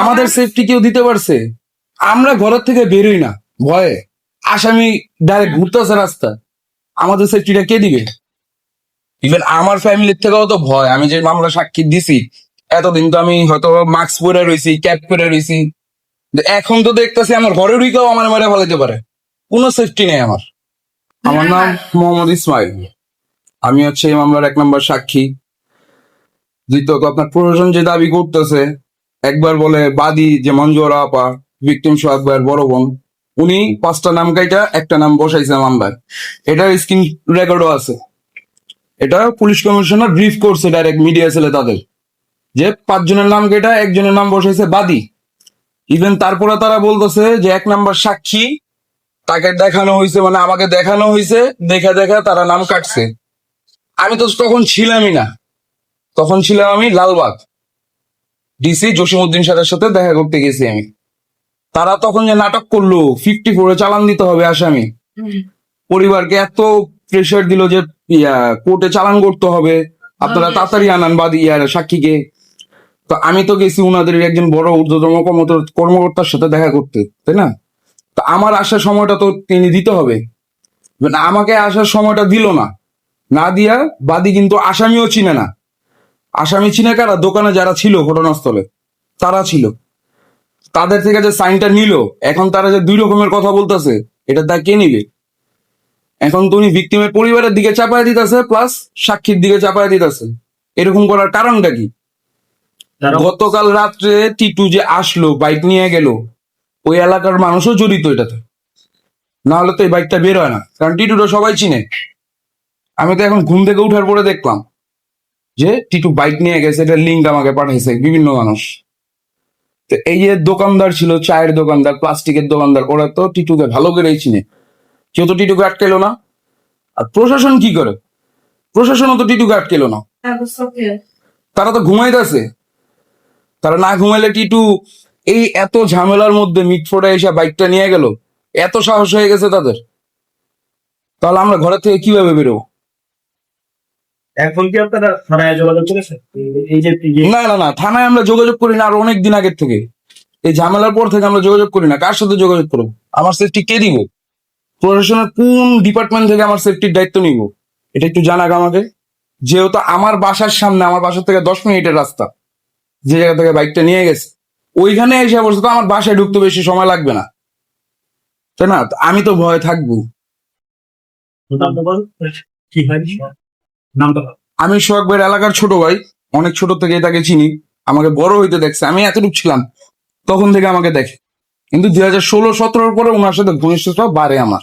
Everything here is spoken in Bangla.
আমাদের সেফটি কেউ দিতে পারছে? আমরা ঘরের থেকে বেরোই না ভয়ে। আসামি ডাইরেক্ট ঘুরতেছে রাস্তা আমাদের সেফটিটা কে দিবে? ইভেন আমার ফ্যামিলির থেকেও তো ভয়। আমি যে মামলা সাক্ষী দিছি এতদিন তো আমি হয়তো মাস্ক পরে রয়েছি ক্যাপ পরে রয়েছি এখন তো দেখতেছি আমার ঘরে ঢুকেও আমার মেরে ফেলাইতে পারে। কোনো সেফটি নেই আমার। আমার নাম মোহাম্মদ ইসমাইল। আমি হচ্ছে এই মামলার এক নম্বর সাক্ষী। দ্বিতীয়ত আপনার প্রশাসন যে দাবি করতেছে একবার বলে বাদী যে মঞ্জুরা আপা ভিকটিম সহ একবার বড় বোন, উনি পাঁচটা নাম কাইটা, একটা নাম বসাইছে মামলায়। এটার স্ক্রিন রেকর্ডও আছে। এটা পুলিশ কমিশনার ব্রিফ করছে ডাইরেক্ট মিডিয়া ছেলে তাদের। যে পাঁচজনের নাম কেটা একজনের নাম বসাইছে বাদী। ইভেন তারপরে তারা বলতেছে যে এক নাম্বার সাক্ষী, তাকে দেখানো হয়েছে মানে আমাকে দেখানো হয়েছে দেখা দেখা তারা নাম কাটছে। আমি তো তখন ছিলামই না। তখন ছিলাম আমি লালবাগ। ডিসি জসিমউদ্দিন সাহেবের সাথে দেখা করতে গেছি আমি। তারা তখন যে নাটক করল ফিফটি ফোরে চালান দিতে হবে আসামি। পরিবারকে এত প্রেশার দিল যে কোর্টে চালান করতে হবে। আপনারা তাড়াতাড়ি আনান বাদ ইয়ার সাক্ষীকে। তো আমি তো গেছি উনাদের একজন বড় ঊর্ধ্বতম কর্মকর্তার সাথে দেখা করতে তাই না? তো আমার আসার সময়টা তো তিনি দিতে হবে। মানে আমাকে আসার সময়টা দিল না। না দিয়া বাদী কিন্তু আসামিও চিনে না। আসামি চিনে কারা? দোকানে যারা ছিল ঘটনাস্থলে তারা ছিল। তাদের থেকে যে সাইনটা নিল এখন তারা যে দুই রকমের কথা বলতেছে এটা তা কে নিবে? এখন তো উনি ভিক্টিমের পরিবারের দিকে চাপায় দিতেছে প্লাস সাক্ষীর দিকে চাপায় দিতেছে। এরকম করার কারণটা কি? গতকাল রাত্রে টিটু যে আসলো বাইক নিয়ে গেল ওই এলাকার মানুষও জড়িত এটাতে। না হলে তো এই বাইকটা বের হয় না। কারণ টিটুটা সবাই চিনে। আমি তো এখন ঘুম থেকে উঠার পরে দেখলাম যে টিটু বাইক নিয়ে গেছে এটা লিঙ্ক আমাকে পাঠাইছে বিভিন্ন মানুষ। তো এই যে দোকানদার ছিল চায়ের দোকানদার প্লাস্টিকের দোকানদার ওরা তো টিটুকে ভালো করেই চিনে। কেউ তো টিটুকে আটকেলো না। আর প্রশাসন কি করে? প্রশাসনও তো টিটুকে আটকেলো না। তারা তো ঘুমাইতেছে তারা না ঘুমাইলে টিটু এই এত ঝামেলার মধ্যে মিটফোর্ডে এসে বাইকটা নিয়ে গেল। এত সাহস হয়ে গেছে তাদের। তাহলে আমরা ঘরের থেকে কীভাবে বেরোবো? এখন কি আপনারা থানায় যোগাযোগ করেছেন? এই- এই যে না না না থানায় আমরা যোগাযোগ করি না আর অনেক দিন আগের থেকে। এই ঝামেলার পর থেকে আমরা যোগাযোগ করি না। কার সাথে যোগাযোগ করব? আমার সেফটি কে দিব? প্রশাসনের কোন ডিপার্টমেন্ট থেকে আমার সেফটির দায়িত্ব নিব? এটা একটু জানাক আমাকে। যেহেতু আমার বাসার সামনে আমার বাসার থেকে দশ মিনিটের রাস্তা যে জায়গা থেকে বাইকটা নিয়ে গেছে ওইখানে এসে বসে তো আমার বাসায় ঢুকতে বেশি সময় লাগবে না। তাই না? আমি তো ভয়ে থাকব। কি হয়। আমি সোহাগ ভাইয়ের এলাকার ছোট ভাই, অনেক ছোট থেকে তাকে চিনি। আমাকে বড় হইতে দেখছে, আমি এতটুকু ছিলাম, তখন থেকে আমাকে দেখে। কিন্তু দুই হাজার ষোলো সতেরোর পরে ওনার সাথে ঘনিষ্ঠতা বাড়ে আমার।